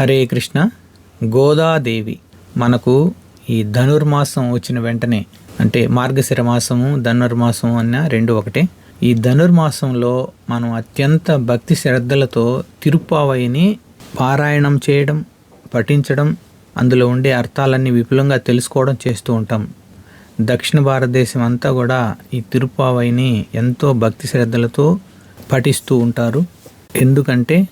హరే కృష్ణ. గోదాదేవి మనకు ఈ ధనుర్మాసం వచ్చిన వెంటనే అంటే మార్గశిర మాసము ధనుర్మాసం అన్న రెండు ఒకటే. ఈ ధనుర్మాసంలో మనం అత్యంత భక్తి శ్రద్ధలతో తిరుపావయిని పారాయణం చేయడం పఠించడం అందులో ఉండే అర్థాలన్నీ విపులంగా తెలుసుకోవడం చేస్తూ ఉంటాం. దక్షిణ భారతదేశం అంతా కూడా ఈ తిరుప్పావయిని ఎంతో భక్తి శ్రద్ధలతో పఠిస్తూ ఉంటారు. ఎందుకంటే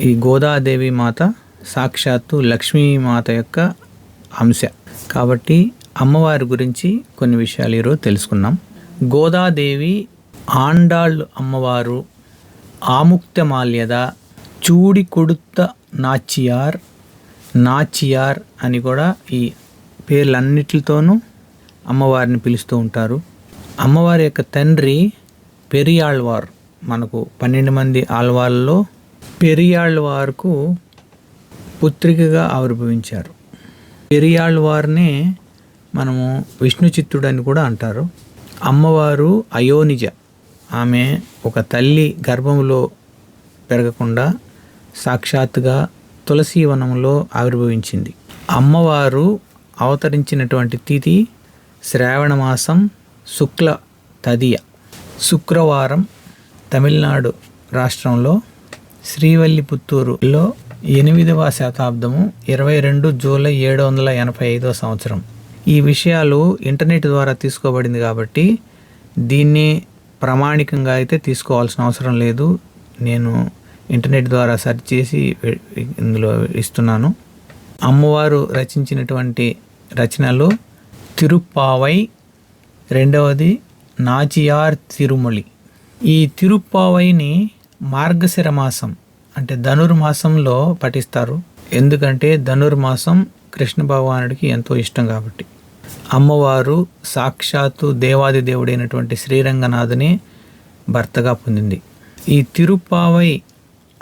ఈ గోదాదేవి మాత సాక్షాత్తు లక్ష్మీమాత యొక్క అంశ. కాబట్టి అమ్మవారి గురించి కొన్ని విషయాలు ఈరోజు తెలుసుకున్నాం గోదాదేవి ఆండాళ్ళు అమ్మవారు ఆముక్తమాల్యద చూడి కొడుత్త నాచియార్ నాచియార్ అని కూడా ఈ పేర్లన్నిటితోనూ అమ్మవారిని పిలుస్తూ ఉంటారు. అమ్మవారి యొక్క తండ్రి పెరియాళ్ళవారు మనకు పన్నెండు మంది ఆళ్వార్లలో పెరియాళ్ళవారుకు పుత్రికగా ఆవిర్భవించారు. పెరియాళ్వార్నే మనము విష్ణు అని కూడా అంటారు. అమ్మవారు అయోనిజ. ఆమె ఒక తల్లి గర్భంలో పెరగకుండా సాక్షాత్తుగా తులసీవనంలో ఆవిర్భవించింది. అమ్మవారు అవతరించినటువంటి తిథి శ్రావణ మాసం శుక్ల తదియ. శుక్రవారం తమిళనాడు రాష్ట్రంలో శ్రీవల్లిపుత్తూరులో ఎనిమిదవ శతాబ్దము ఇరవై రెండు జూలై ఏడు వందల ఎనభై ఐదో సంవత్సరం. ఈ విషయాలు ఇంటర్నెట్ ద్వారా తీసుకోబడింది కాబట్టి దీన్ని ప్రామాణికంగా అయితే తీసుకోవాల్సిన అవసరం లేదు. నేను ఇంటర్నెట్ ద్వారా సెర్చ్ చేసి ఇందులో ఇస్తున్నాను. అమ్మవారు రచించినటువంటి రచనలు తిరుప్పావై రెండవది నాచియార్ తిరుమలి. ఈ తిరుప్పావైని మార్గశిర మాసం అంటే ధనుర్మాసంలో పఠిస్తారు. ఎందుకంటే ధనుర్మాసం కృష్ణ భగవానుడికి ఎంతో ఇష్టం కాబట్టి. అమ్మవారు సాక్షాత్తు దేవాది దేవుడైనటువంటి శ్రీరంగనాథుని భర్తగా పొందింది. ఈ తిరుపావై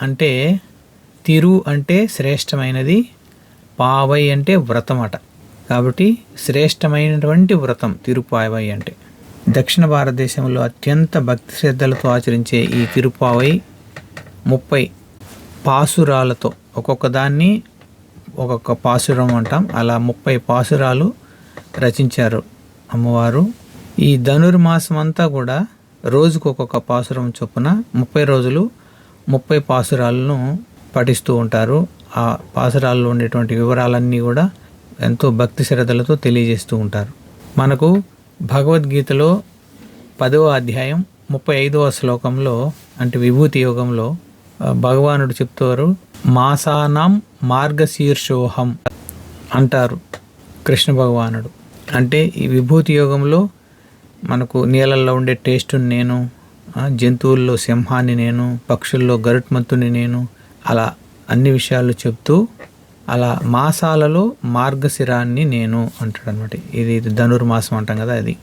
అంటే తిరు అంటే శ్రేష్టమైనది పావై అంటే వ్రతం అట. కాబట్టి శ్రేష్టమైనటువంటి వ్రతం తిరుపావై అంటే. దక్షిణ భారతదేశంలో అత్యంత భక్తి శ్రద్ధలతో ఆచరించే ఈ తిరుపావై ముప్పై పాసురాలతో. ఒక్కొక్క దాన్ని ఒక్కొక్క పాసురం అంటాం. అలా ముప్పై పాసురాలు రచించారు అమ్మవారు. ఈ ధనుర్మాసం అంతా కూడా రోజుకు ఒక్కొక్క పాసురం చొప్పున ముప్పై రోజులు ముప్పై పాసురాలను పఠిస్తూ ఉంటారు. ఆ పాసురాల్లో ఉండేటువంటి వివరాలన్నీ కూడా ఎంతో భక్తి శ్రద్ధలతో తెలియజేస్తూ ఉంటారు. మనకు భగవద్గీతలో పదవ అధ్యాయం ముప్పై ఐదవ శ్లోకంలో అంటే విభూతి యోగంలో భగవానుడు చెప్తారు మాసానాం మార్గశీర్షోహం అంటారు కృష్ణ భగవానుడు. అంటే ఈ విభూతి యోగంలో మనకు నీళ్ళల్లో ఉండే టేస్టుని నేను జంతువుల్లో సింహాన్ని నేను పక్షుల్లో గరుట్మంతుని నేను అలా అన్ని విషయాలు చెప్తూ అలా మాసాలలో మార్గశిరాన్ని నేను అంటాడు అనమాట ఇది ఇది ధనుర్మాసం అంటాం కదా అది.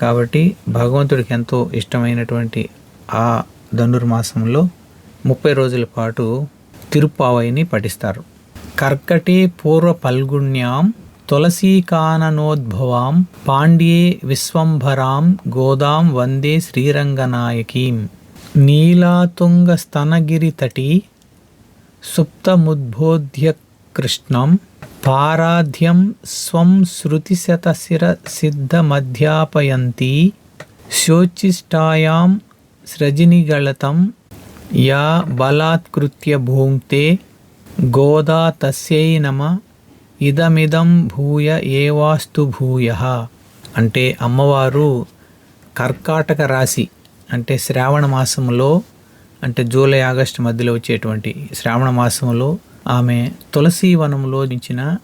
కాబట్టి భగవంతుడికి ఎంతో ఇష్టమైనటువంటి ఆ ధనుర్మాసంలో ముప్పై రోజుల పాటు తిరుప్పావైని పఠిస్తారు. కర్కటే పూర్వ పల్గుణ్యాం తులసీకాననోద్భవాం పాండ్యే విశ్వంభరాం గోదాం వందే శ్రీరంగనాయకీం. నీలాతుంగ స్తనగిరి తటి సుప్తముద్బోధ్య కృష్ణం పారాధ్యం స్వం శృతిశతశిర సిద్ధమధ్యాపయంతి శోచిష్టాయాం సృజినిగళతం యా బలాత్కృత్య భూంక్తే గోదా తస్యై నమ ఇదమిదం భూయ ఏవాస్తు భూయ. అంటే అమ్మవారు కర్కాటక రాశి అంటే శ్రావణ మాసంలో అంటే జూలై ఆగస్టు మధ్యలో వచ్చేటువంటి శ్రావణ మాసంలో ఆమె తులసి వనంలో ఇచ్చిన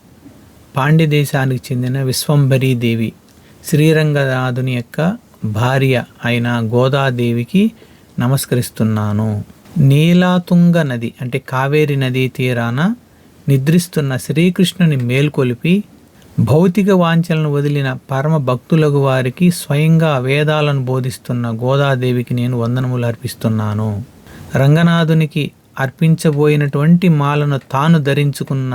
పాండ్య దేశానికి చెందిన విశ్వంభరీ దేవి శ్రీరంగనాథుని యొక్క భార్య అయిన గోదాదేవికి నమస్కరిస్తున్నాను. నీలాతుంగ నది అంటే కావేరి నదీ తీరాన నిద్రిస్తున్న శ్రీకృష్ణుని మేల్కొలిపి భౌతిక వాంఛలను వదిలిన పరమ భక్తులకు వారికి స్వయంగా వేదాలను బోధిస్తున్న గోదాదేవికి నేను వందనములు అర్పిస్తున్నాను. రంగనాథునికి అర్పించబోయినటువంటి మాలను తాను ధరించుకున్న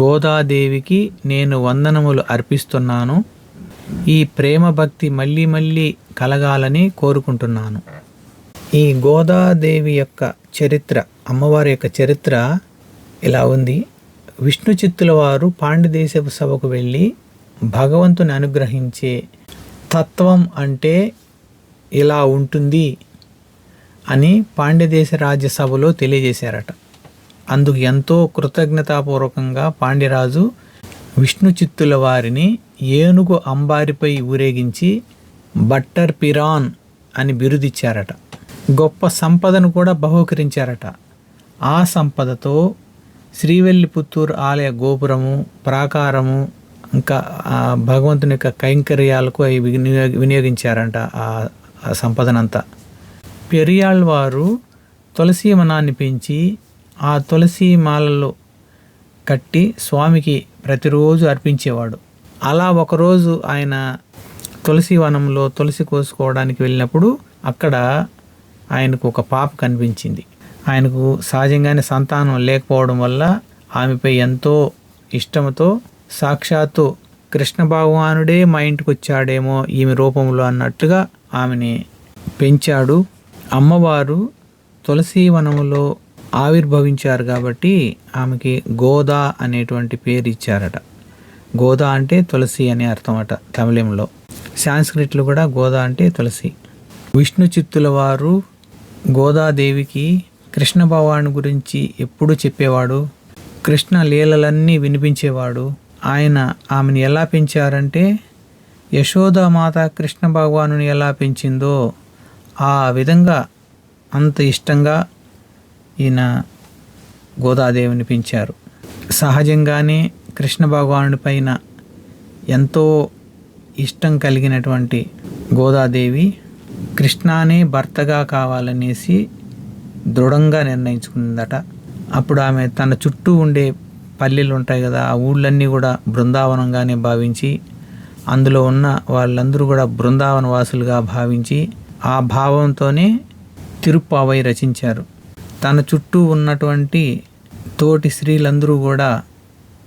గోదాదేవికి నేను వందనములు అర్పిస్తున్నాను. ఈ ప్రేమ భక్తి మళ్ళీ మళ్ళీ కలగాలని కోరుకుంటున్నాను. ఈ గోదాదేవి యొక్క చరిత్ర అమ్మవారి యొక్క చరిత్ర ఇలా ఉంది. విష్ణు చిత్తుల వారు పాండ్యదేశపు సభకు వెళ్ళి భగవంతుని అనుగ్రహించే తత్వం అంటే ఇలా ఉంటుంది అని పాండ్యదేశ రాజ్యసభలో తెలియజేశారట. అందుకు ఎంతో కృతజ్ఞతాపూర్వకంగా పాండ్యరాజు విష్ణు చిత్తుల వారిని ఏనుగు అంబారిపై ఊరేగించి బట్టర్ పిరాన్ అని బిరుదిచ్చారట. గొప్ప సంపదను కూడా బహూకరించారట. ఆ సంపదతో శ్రీవెల్లిపుత్తూరు ఆలయ గోపురము ప్రాకారము ఇంకా భగవంతుని యొక్క కైంకర్యాలకు అవి వినియోగ వినియోగించారంట ఆ సంపదనంతా. పెరియాళ్ళ వారు తులసి వనాన్ని పెంచి ఆ తులసి మాలలో కట్టి స్వామికి ప్రతిరోజు అర్పించేవాడు. అలా ఒకరోజు ఆయన తులసి వనంలో తులసి కోసుకోవడానికి వెళ్ళినప్పుడు అక్కడ ఆయనకు ఒక పాప కనిపించింది. ఆయనకు సహజంగానే సంతానం లేకపోవడం వల్ల ఆమెపై ఎంతో ఇష్టంతో సాక్షాత్తు కృష్ణ భగవానుడే మా ఇంటికి వచ్చాడేమో ఈమె రూపంలో అన్నట్టుగా ఆమెని పెంచాడు. అమ్మవారు తులసి వనములో ఆవిర్భవించారు కాబట్టి ఆమెకి గోదా అనేటువంటి పేరు ఇచ్చారట. గోదా అంటే తులసి అనే అర్థం అట తమిళంలో. సాంస్క్రిట్లో కూడా గోదా అంటే తులసి. విష్ణు చిత్తుల వారు గోదాదేవికి కృష్ణ భగవాను గురించి ఎప్పుడు చెప్పేవాడు? కృష్ణ లీలలన్నీ వినిపించేవాడు. ఆయన ఆమెను ఎలా పెంచారంటే యశోదామాత కృష్ణ భగవానుని ఎలా పెంచిందో ఆ విధంగా అంత ఇష్టంగా ఈయన గోదాదేవిని పెంచారు. సహజంగానే కృష్ణ భగవానుడి పైన ఎంతో ఇష్టం కలిగినటువంటి గోదాదేవి కృష్ణానే భర్తగా కావాలనేసి దృఢంగా నిర్ణయించుకుందట అప్పుడు ఆమె తన చుట్టూ ఉండే పల్లెలు ఉంటాయి కదా ఆ ఊళ్ళన్నీ కూడా బృందావనంగానే భావించి అందులో ఉన్న వాళ్ళందరూ కూడా బృందావన వాసులుగా భావించి ఆ భావంతోనే తిరుప్పావై రచించారు. తన చుట్టూ ఉన్నటువంటి తోటి స్త్రీలందరూ కూడా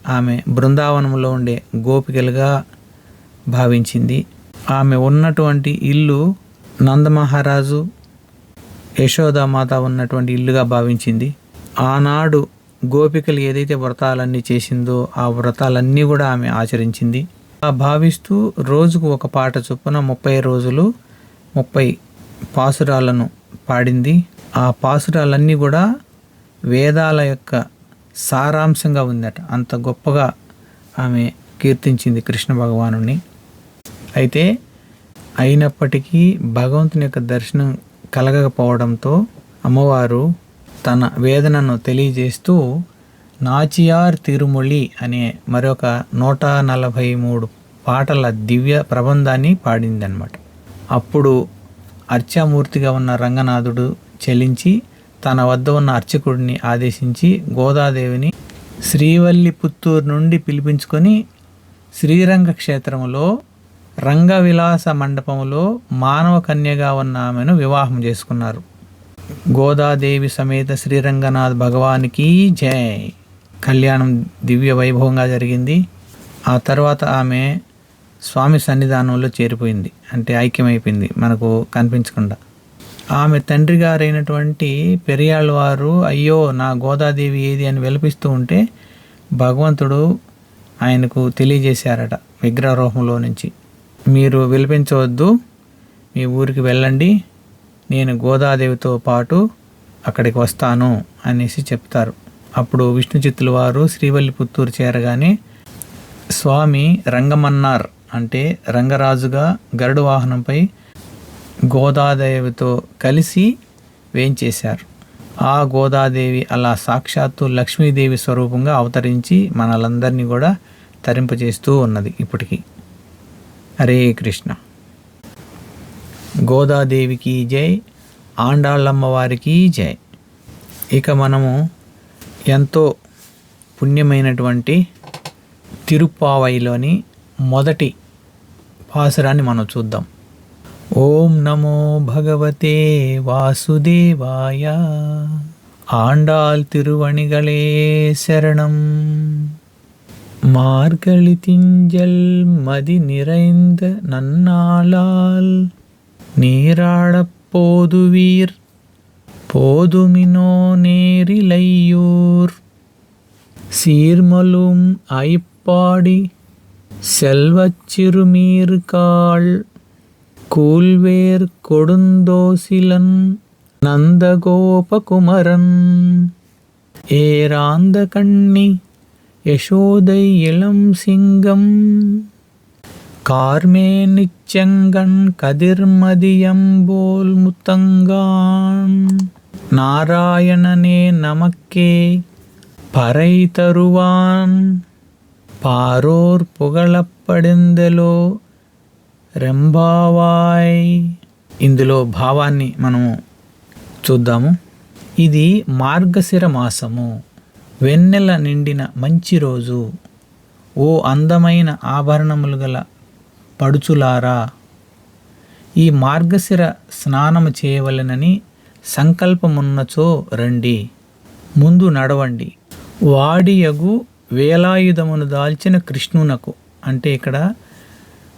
ఆమె బృందావనంలో ఉండే గోపికలుగా భావించింది. ఆమె ఉన్నటువంటి ఇల్లు నందమహారాజు యశోదామాత ఉన్నటువంటి ఇల్లుగా భావించింది. ఆనాడు గోపికలు ఏదైతే వ్రతాలన్నీ చేసిందో ఆ వ్రతాలన్నీ కూడా ఆమె ఆచరించింది. ఆ భావిస్తూ రోజుకు ఒక పాట చొప్పున ముప్పై రోజులు ముప్పై పాసురాలను పాడింది. ఆ పాసురాలన్నీ కూడా వేదాల యొక్క సారాంశంగా ఉందట. అంత గొప్పగా ఆమె కీర్తించింది కృష్ణ భగవానుని అయితే అయినప్పటికీ భగవంతుని యొక్క దర్శనం కలగకపోవడంతో అమ్మవారు తన వేదనను తెలియజేస్తూ నాచియార్ తిరుమొళి అనే మరొక నూట నలభై మూడు పాటల దివ్య ప్రబంధాన్ని పాడిందనమాట అప్పుడు అర్చామూర్తిగా ఉన్న రంగనాథుడు చెలించి తన వద్ద ఉన్న అర్చకుడిని ఆదేశించి గోదాదేవిని శ్రీవల్లి పుత్తూరు నుండి పిలిపించుకొని శ్రీరంగ క్షేత్రములో రంగవిలాస మండపంలో మానవ కన్యగా ఉన్న ఆమెను వివాహం చేసుకున్నారు. గోదాదేవి సమేత శ్రీరంగనాథ్ భగవానికి జై. కళ్యాణం దివ్య వైభవంగా జరిగింది. ఆ తర్వాత ఆమె స్వామి సన్నిధానంలో చేరిపోయింది. అంటే ఐక్యమైపోయింది మనకు కనిపించకుండా. ఆమె తండ్రి గారైనటువంటి పెరియాళ్ళ వారు అయ్యో నా గోదాదేవి ఏది? అని విలపిస్తూ ఉంటే భగవంతుడు ఆయనకు తెలియజేశారట విగ్రహరూపంలో నుంచి. మీరు విలపించవద్దు. మీ ఊరికి వెళ్ళండి. నేను గోదాదేవితో పాటు అక్కడికి వస్తాను అనేసి చెప్తారు. అప్పుడు విష్ణు చిత్తుల వారు శ్రీవల్లిపుత్తూరు చేరగానే స్వామి రంగమన్నార్ అంటే రంగరాజుగా గరుడు వాహనంపై గోదాదేవితో కలిసి వేయించేశారు ఆ గోదాదేవి అలా సాక్షాత్తు లక్ష్మీదేవి స్వరూపంగా అవతరించి మనలందరినీ కూడా తరింపజేస్తూ ఉన్నది ఇప్పటికీ. హరే కృష్ణ. గోదాదేవికి జై ఆండాళ్ళమ్మవారికి జై. ఇక మనము ఎంతో పుణ్యమైనటువంటి తిరుప్పావైలోని మొదటి పాసురాన్ని మనం చూద్దాం. ఓం నమో భగవతే వాసుదేవాయ. ఆండాల్ తిరువణిగళే శరణం. மார்கழி திஞ்சல் மதி நிறைந்த நன்னாளால் நீராடப் போதுவீர் போதுமினோ நேரிலையூர். சீர்மலும் ஐப்பாடி செல்வச்சிறுமீர்காள் கூல்வேர் கொடுந்தோசிலன் நந்தகோபகுமரன். ஏராந்த கண்ணி யசோதை இளம் சிங்கம் கார்மே நிச்சங்கன் கதிர்மதியம்போல் முத்தங்கான் நாராயணனே நமக்கே பறை தருவான் పారోర్ పుగళపడిందెలో రెంబావాయ్ ఇందులో భావాన్ని మనము చూద్దాము ఇది మార్గశిర మాసము వెన్నెల నిండిన మంచి రోజు. ఓ అందమైన ఆభరణములు గల పడుచులారా. ఈ మార్గశిర స్నానము చేయవలెనని సంకల్పమున్నచో రండి. ముందు నడవండి. వాడియగు వేలాయుధమును దాల్చిన కృష్ణునకు అంటే ఇక్కడ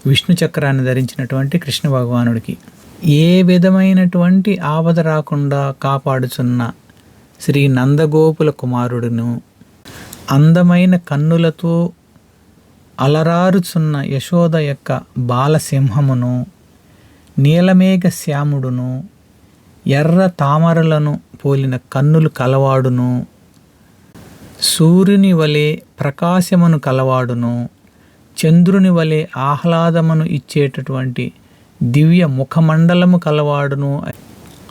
విష్ణు చక్రాన్ని ధరించినటువంటి కృష్ణ భగవానుడికి ఏ విధమైనటువంటి ఆపద రాకుండా కాపాడుచున్న శ్రీ నందగోపుల కుమారుడును. అందమైన కన్నులతో అలరారుచున్న యశోద యొక్క బాలసింహమును నీలమేఘ శ్యాముడును ఎర్ర తామరలను పోలిన కన్నులు కలవాడును. సూర్యుని వలె ప్రకాశమును కలవాడును. చంద్రుని వలె ఆహ్లాదమును ఇచ్చేటటువంటి దివ్య ముఖమండలము కలవాడును.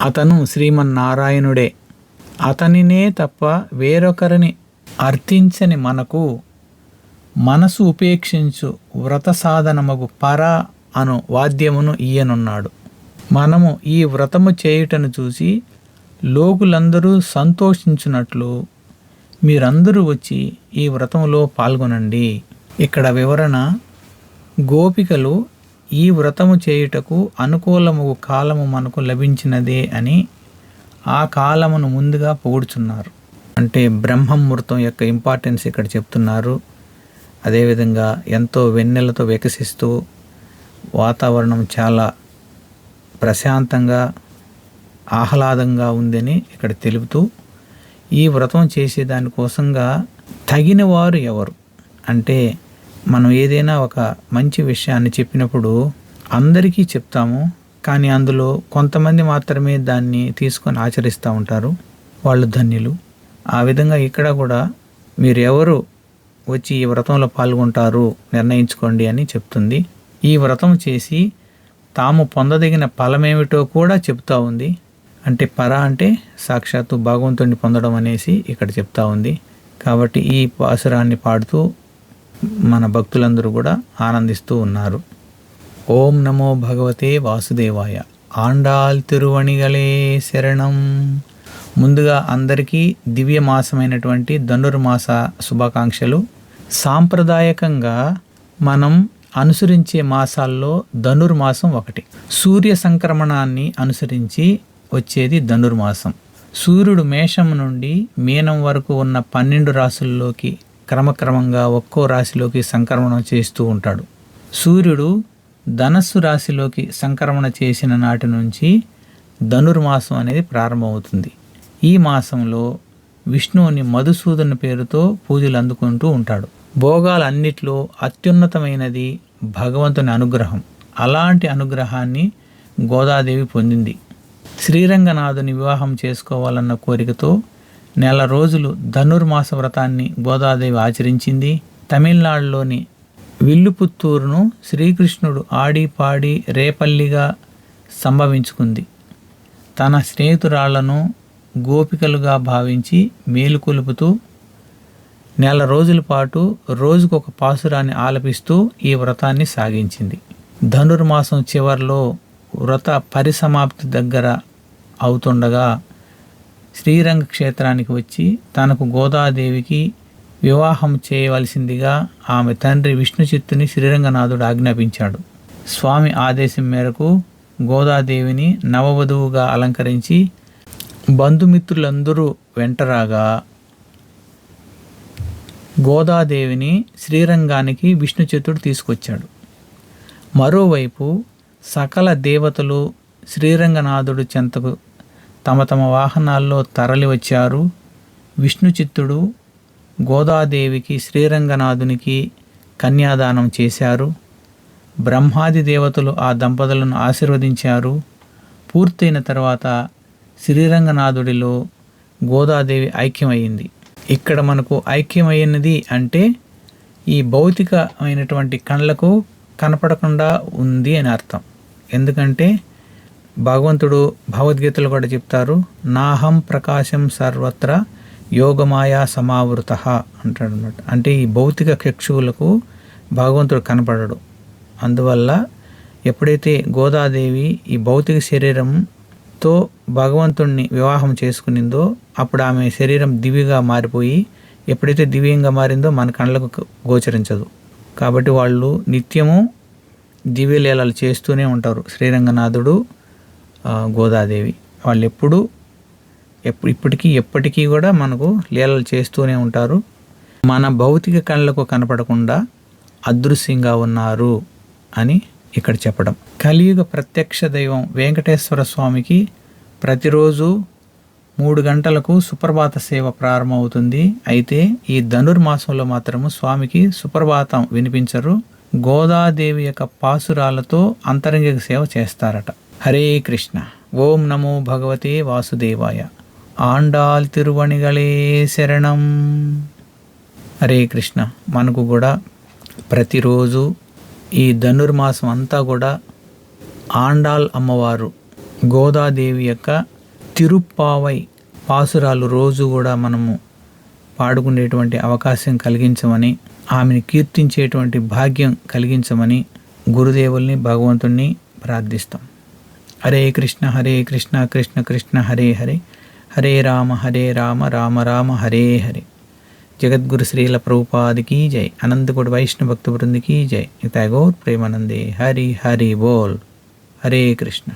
అతను శ్రీమన్నారాయణుడే. అతనినే తప్ప వేరొకరిని అర్థించని మనకు మనసు ఉపేక్షించు వ్రత సాధనమగు పర అను వాద్యమును ఈయనున్నాడు. మనము ఈ వ్రతము చేయుటను చూసి లోకులందరూ సంతోషించున్నట్లు మీరందరూ వచ్చి ఈ వ్రతములో పాల్గొనండి. ఇక్కడ వివరణ గోపికలు ఈ వ్రతము చేయుటకు అనుకూలము కాలము మనకు లభించినదే అని ఆ కాలమును ముందుగా పొగుడుచున్నారు. అంటే బ్రహ్మముహూర్తం యొక్క ఇంపార్టెన్స్ ఇక్కడ చెప్తున్నారు. అదేవిధంగా ఎంతో వెన్నెలతో వికసిస్తూ వాతావరణం చాలా ప్రశాంతంగా ఆహ్లాదంగా ఉందని ఇక్కడ తెలుపుతూ ఈ వ్రతం చేసే దానికోసంగా తగిన వారు ఎవరు? అంటే మనం ఏదైనా ఒక మంచి విషయాన్ని చెప్పినప్పుడు అందరికీ చెప్తాము కానీ అందులో కొంతమంది మాత్రమే దాన్ని తీసుకొని ఆచరిస్తూ ఉంటారు. వాళ్ళు ధన్యులు. ఆ విధంగా ఇక్కడ కూడా మీరు ఎవరు వచ్చి ఈ వ్రతంలో పాల్గొంటారు నిర్ణయించుకోండి అని చెప్తుంది. ఈ వ్రతం చేసి తాము పొందదగిన ఫలమేమిటో కూడా చెప్తా ఉంది. అంటే పర అంటే సాక్షాత్తు భగవంతుడిని పొందడం అనేసి ఇక్కడ చెప్తా ఉంది. కాబట్టి ఈ పాసురాన్ని పాడుతూ మన భక్తులందరూ కూడా ఆనందిస్తూ ఉన్నారు. ఓం నమో భగవతే వాసుదేవాయ. ఆండాల్ తిరువణిగలే శరణం. ముందుగా అందరికీ దివ్య మాసమైనటువంటి ధనుర్మాస శుభాకాంక్షలు. సాంప్రదాయకంగా మనం అనుసరించే మాసాల్లో ధనుర్మాసం ఒకటి. సూర్య సంక్రమణాన్ని అనుసరించి వచ్చేది ధనుర్మాసం. సూర్యుడు మేషం నుండి మీనం వరకు ఉన్న పన్నెండు రాశుల్లోకి క్రమక్రమంగా ఒక్కో రాశిలోకి సంక్రమణం చేస్తూ ఉంటాడు. సూర్యుడు ధనస్సు రాశిలోకి సంక్రమణ చేసిన నాటి నుంచి ధనుర్మాసం అనేది ప్రారంభమవుతుంది. ఈ మాసంలో విష్ణువుని మధుసూదన పేరుతో పూజలు అందుకుంటూ ఉంటాడు. భోగాలన్నిట్లో అత్యున్నతమైనది భగవంతుని అనుగ్రహం. అలాంటి అనుగ్రహాన్ని గోదాదేవి పొందింది. శ్రీరంగనాథుని వివాహం చేసుకోవాలన్న కోరికతో నెల రోజులు ధనుర్మాస వ్రతాన్ని గోదాదేవి ఆచరించింది. తమిళనాడులోని విల్లుపుత్తూరును శ్రీకృష్ణుడు ఆడి పాడి రేపల్లిగా సంభవించుకుంది. తన స్నేహితురాళ్ళను గోపికలుగా భావించి మేలుకొలుపుతూ నెల రోజుల పాటు రోజుకొక పాసురాన్ని ఆలపిస్తూ ఈ వ్రతాన్ని సాగించింది. ధనుర్మాసం చివర్లో వ్రత పరిసమాప్తి దగ్గర అవుతుండగా శ్రీరంగ క్షేత్రానికి వచ్చి తనకు గోదాదేవికి వివాహం చేయవలసిందిగా ఆమె తండ్రి విష్ణు చిత్తుని శ్రీరంగనాథుడు ఆజ్ఞాపించాడు. స్వామి ఆదేశం మేరకు గోదాదేవిని నవవధువుగా అలంకరించి బంధుమిత్రులందరూ వెంటరాగా గోదాదేవిని శ్రీరంగానికి విష్ణుచిత్తుడు తీసుకొచ్చాడు. మరోవైపు సకల దేవతలు శ్రీరంగనాథుడు చెంతకు తమ తమ వాహనాల్లో తరలి వచ్చారు విష్ణు చిత్తుడు గోదాదేవికి శ్రీరంగనాథునికి కన్యాదానం చేశారు. బ్రహ్మాది దేవతలు ఆ దంపతులను ఆశీర్వదించారు. పూర్తయిన తర్వాత శ్రీరంగనాథుడిలో గోదాదేవి ఐక్యమయ్యింది. ఇక్కడ మనకు ఐక్యమైనది అంటే ఈ భౌతికమైనటువంటి కళ్ళకు కనపడకుండా ఉంది అని అర్థం. ఎందుకంటే భగవంతుడు భగవద్గీతలు కూడా చెప్తారు నాహం ప్రకాశం సర్వత్ర యోగమాయా సమావృత అంటాడు అనమాట అంటే ఈ భౌతిక చక్షువులకు భగవంతుడు కనపడడు. అందువల్ల ఎప్పుడైతే గోదాదేవి ఈ భౌతిక శరీరంతో భగవంతుణ్ణి వివాహం చేసుకునిందో అప్పుడు ఆమె శరీరం దివిగా మారిపోయి ఎప్పుడైతే దివ్యంగా మారిందో మన కళ్ళకు గోచరించదు. కాబట్టి వాళ్ళు నిత్యము దివ్యలీలలు చేస్తూనే ఉంటారు. శ్రీరంగనాథుడు గోదాదేవి. వాళ్ళు ఎప్పుడూ ఎప్పుడు ఇప్పటికీ ఎప్పటికీ కూడా మనకు లీలలు చేస్తూనే ఉంటారు. మన భౌతిక కళ్ళకు కనపడకుండా అదృశ్యంగా ఉన్నారు అని ఇక్కడ చెప్పడం. కలియుగ ప్రత్యక్ష దైవం వెంకటేశ్వర స్వామికి ప్రతిరోజు మూడు గంటలకు సుప్రభాత సేవ ప్రారంభమవుతుంది. అయితే ఈ ధనుర్మాసంలో మాత్రము స్వామికి సుప్రభాతం వినిపించరు. గోదాదేవి యొక్క పాసురాలతో అంతరంగిక సేవ చేస్తారట. హరే కృష్ణ. ఓం నమో భగవతే వాసుదేవాయ. ఆండాల్ తిరువణిగళే శరణం హరే కృష్ణ మనకు కూడా ప్రతిరోజు ఈ ధనుర్మాసం అంతా కూడా ఆండాల్ అమ్మవారు గోదాదేవి యొక్క తిరుప్పావై పాసురాలు రోజు కూడా మనము పాడుకునేటువంటి అవకాశం కలిగించమని ఆమెను కీర్తించేటువంటి భాగ్యం కలిగించమని గురుదేవుల్ని భగవంతుణ్ణి ప్రార్థిస్తాం. హరే కృష్ణ హరే కృష్ణ కృష్ణ కృష్ణ హరే హరే. హరే రామ హరే రామ రామ రామ హరే హరే. జగద్గురు శ్రీల ప్రభుపాదికి జై. అనంతకుడు వైష్ణవ భక్త బృందికి జై. టైగోర్ ప్రేమానందే. హరి హరి బోల్. హరే కృష్ణ.